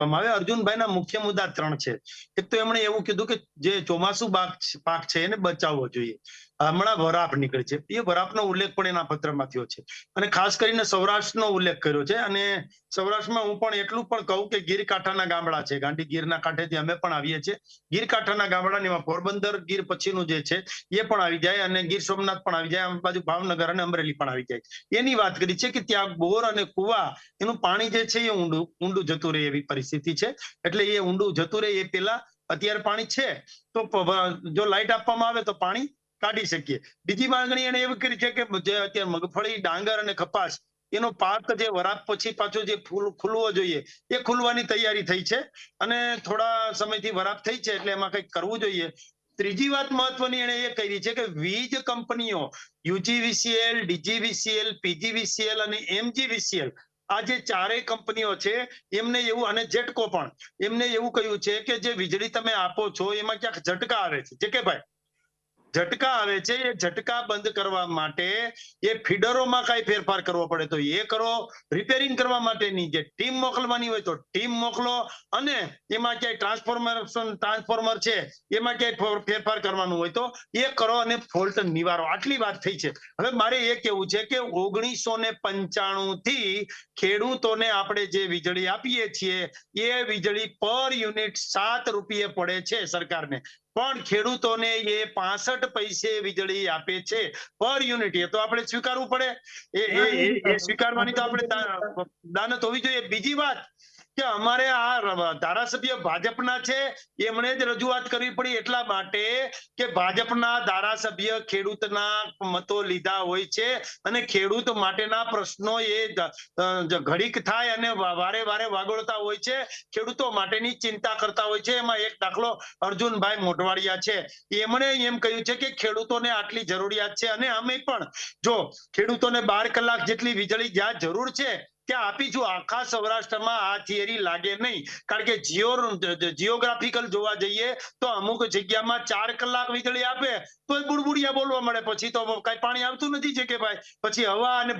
હવે અર્જુનભાઈના મુખ્ય મુદ્દા ત્રણ છે. એક તો એમણે એવું કીધું કે જે ચોમાસુ પાક પાક છે એને બચાવવો જોઈએ. હમણાં વરાપ નીકળી છે. એ વરાપનો ઉલ્લેખ પણ એના પત્રમાં થયો છે. અને ખાસ કરીને સૌરાષ્ટ્રનો ઉલ્લેખ કર્યો છે. અને સૌરાષ્ટ્રમાં હું પણ એટલું પણ કહું કે ગીર કાંઠાના ગામડા છે. ગાંધી ગીરના કાંઠેથી અમે પણ આવીએ છીએ. ગીર કાંઠાના ગામડાની એમાં પોરબંદર ગીર પછીનું જે છે, એ પણ આવી જાય અને ગીર સોમનાથ પણ આવી જાય. આમ બાજુ ભાવનગર અને અમરેલી પણ આવી જાય. એની વાત કરી છે કે ત્યાં બોર અને કુવા, એનું પાણી જે છે, એ ઊંડું ઊંડું જતું રહે એવી પરિસ્થિતિ છે. એટલે એ ઊંડું જતું રહે એ પેલા અત્યારે પાણી છે. તો જો લાઈટ આપવામાં આવે તો પાણી કાઢી શકીએ. બીજી માંગણી એને એવી કરી છે કે અત્યારે મગફળી, ડાંગર અને કપાસ, એનો પાક જે વરાપ પછી પાછો જે ફૂલ, ખુલવો જોઈએ, એ ખુલવાની તૈયારી થઈ છે. અને થોડા સમયથી વરાપ થઈ છે એટલે એમાં કંઈક કરવું જોઈએ. ત્રીજી વાત મહત્વની એને એ કરી છે કે વીજ કંપનીઓ, યુજીવીસીએલ, ડીજીવીસીએલ, પીજીવીસીએલ અને એમજીવીસીએલ, આ જે ચારેય કંપનીઓ છે, એમને એવું, અને જેટકો પણ, એમને એવું કહ્યું છે કે જે વીજળી તમે આપો છો, એમાં ક્યાંક ઝટકા આવે છે. જે કે ભાઈ ઝટકા આવે છે, એ ઝટકા બંધ કરવા માટે એ ફીડરોમાં કઈ ફેરફાર કરવો પડે તો એ કરો. રિપેરિંગ કરવા માટેની જે ટીમ મોકલવાની હોય તો ટીમ મોકલો અને એમાં ક્યાંય ટ્રાન્સફોર્મર ટ્રાન્સફોર્મર છે, એમાં ક્યાંય ફેરફાર કરવાનું હોય તો એ કરો અને ફોલ્ટ નિવારો. આટલી વાત થઈ છે. હવે મારે એ કેવું છે કે ઓગણીસો ને પંચાણું થી ખેડૂતોને આપણે જે વીજળી આપીએ છીએ, એ વીજળી પર યુનિટ સાત રૂપિયે પડે છે સરકારને. પણ ખેડૂતોને એ પાસઠ પૈસે વીજળી આપે છે પર યુનિટ. એ તો આપણે સ્વીકારવું પડે. એ સ્વીકારવાની તો આપણે દાનત હોવી જોઈએ. બીજી વાત કે અમારે આ ધારાસભ્ય ભાજપના છે, એમણે જ રજૂઆત કરવી પડી એટલા માટે કે ભાજપના ધારાસભ્ય ખેડૂતના મતો લીધા હોય છે અને ખેડૂત માટેના પ્રશ્નો એ ઘડીક થાય અને વારે વારે વાગોળતા હોય છે. ખેડૂતો માટેની ચિંતા કરતા હોય છે. એમાં એક દાખલો અર્જુનભાઈ મોઢવાડિયા છે. એમણે એમ કહ્યું છે કે ખેડૂતોને આટલી જરૂરિયાત છે અને અમે પણ જો ખેડૂતોને બાર કલાક જેટલી વીજળી જ્યાં જરૂર છે ત્યાં આપીશું આખા સૌરાષ્ટ્રમાં આ થિયરી લાગે નહીં કારણ કે જીઓ જીઓગ્રાફિકલ જોવા જઈએ તો અમુક જગ્યામાં ચાર કલાક વીજળી આપે તો બુડબુડિયા બોલવા મળે પછી તો કઈ પાણી આવતું નથી છે કે ભાઈ પછી હવા અને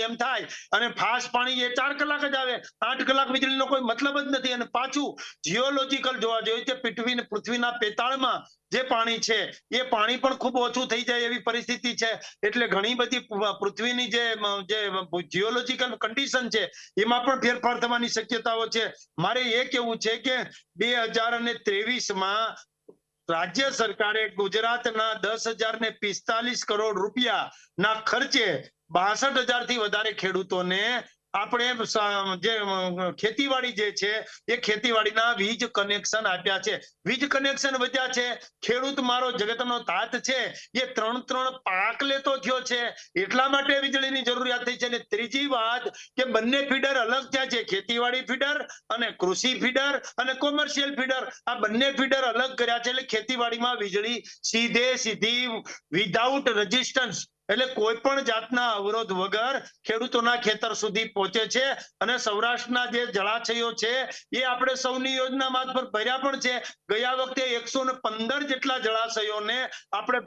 એમ થાય અને ફાસ્ટ પાણી એ ચાર કલાક જ આવે આઠ કલાક વીજળીનો કોઈ મતલબ જ નથી અને પાછું જીઓલોજીકલ જોવા જોઈએ કે પૃથ્વી પૃથ્વીના પેતાળમાં જે પાણી છે એ પાણી પણ ખૂબ ઓછું થઈ જાય એવી પરિસ્થિતિ છે એટલે ઘણી બધી પૃથ્વીની જે જે જીઓલોજીકલ કન્ડિશન છે. એમાં પણ ફેરફાર થવાની શક્યતાઓ છે. મારે એ કેવું છે કે બે હજાર અને ત્રેવીસમાં રાજ્ય સરકારે ગુજરાતના દસ હજાર ને પિસ્તાલીસ કરોડ રૂપિયા ના ખર્ચે બાસઠ હજારથી વધારે ખેડૂતોને આપણે જે ખેતીવાડી જે છે, એ ખેતીવાડીના વીજ કનેક્શન આપ્યા છે. વીજ કનેક્શન વધ્યા છે. ખેડૂત મારો જગતનો તાત છે. એ ત્રણ ત્રણ પાક લેતો થયો છે. એટલા માટે વીજળીની જરૂરિયાત થઈ છે. અને ત્રીજી વાત કે બંને ફીડર અલગ થયા છે. ખેતીવાડી ફીડર અને કૃષિ ફીડર અને કોમર્શિયલ ફીડર આ બંને ફીડર અલગ કર્યા છે. એટલે ખેતીવાડીમાં વીજળી સીધે સીધી વિધાઉટ રેઝિસ્ટન્સ એટલે કોઈ પણ જાતના અવરોધ વગર ખેડૂતોના ખેતર સુધી પહોંચે છે અને સૌરાષ્ટ્રના જે જળાશયો છે, એ આપણે સૌની યોજના મારફત ભર્યા પણ છે. ગયા વખતે એકસો જેટલા જળાશયોને આપણે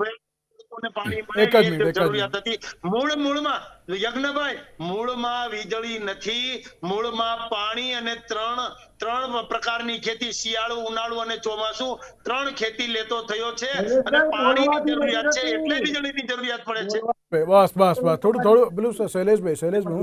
ખેડૂતોને પાણી મળે જરૂરિયાત હતી. મૂળ મૂળમાં યજ્ઞભાઈ મૂળમાં વીજળી નથી મૂળમાં પાણી અને ત્રણ ત્રણ પ્રકારની ખેતી શિયાળુ ઉનાળુ અને ચોમાસુ ત્રણ ખેતી લેતો થયો છે. અને પાણીની જરૂરિયાત છે એટલે વીજળીની જરૂરિયાત પડે છે. બસ બસ બસ. થોડું થોડું પેલું શૈલેષભાઈ શૈલેષભાઈ હું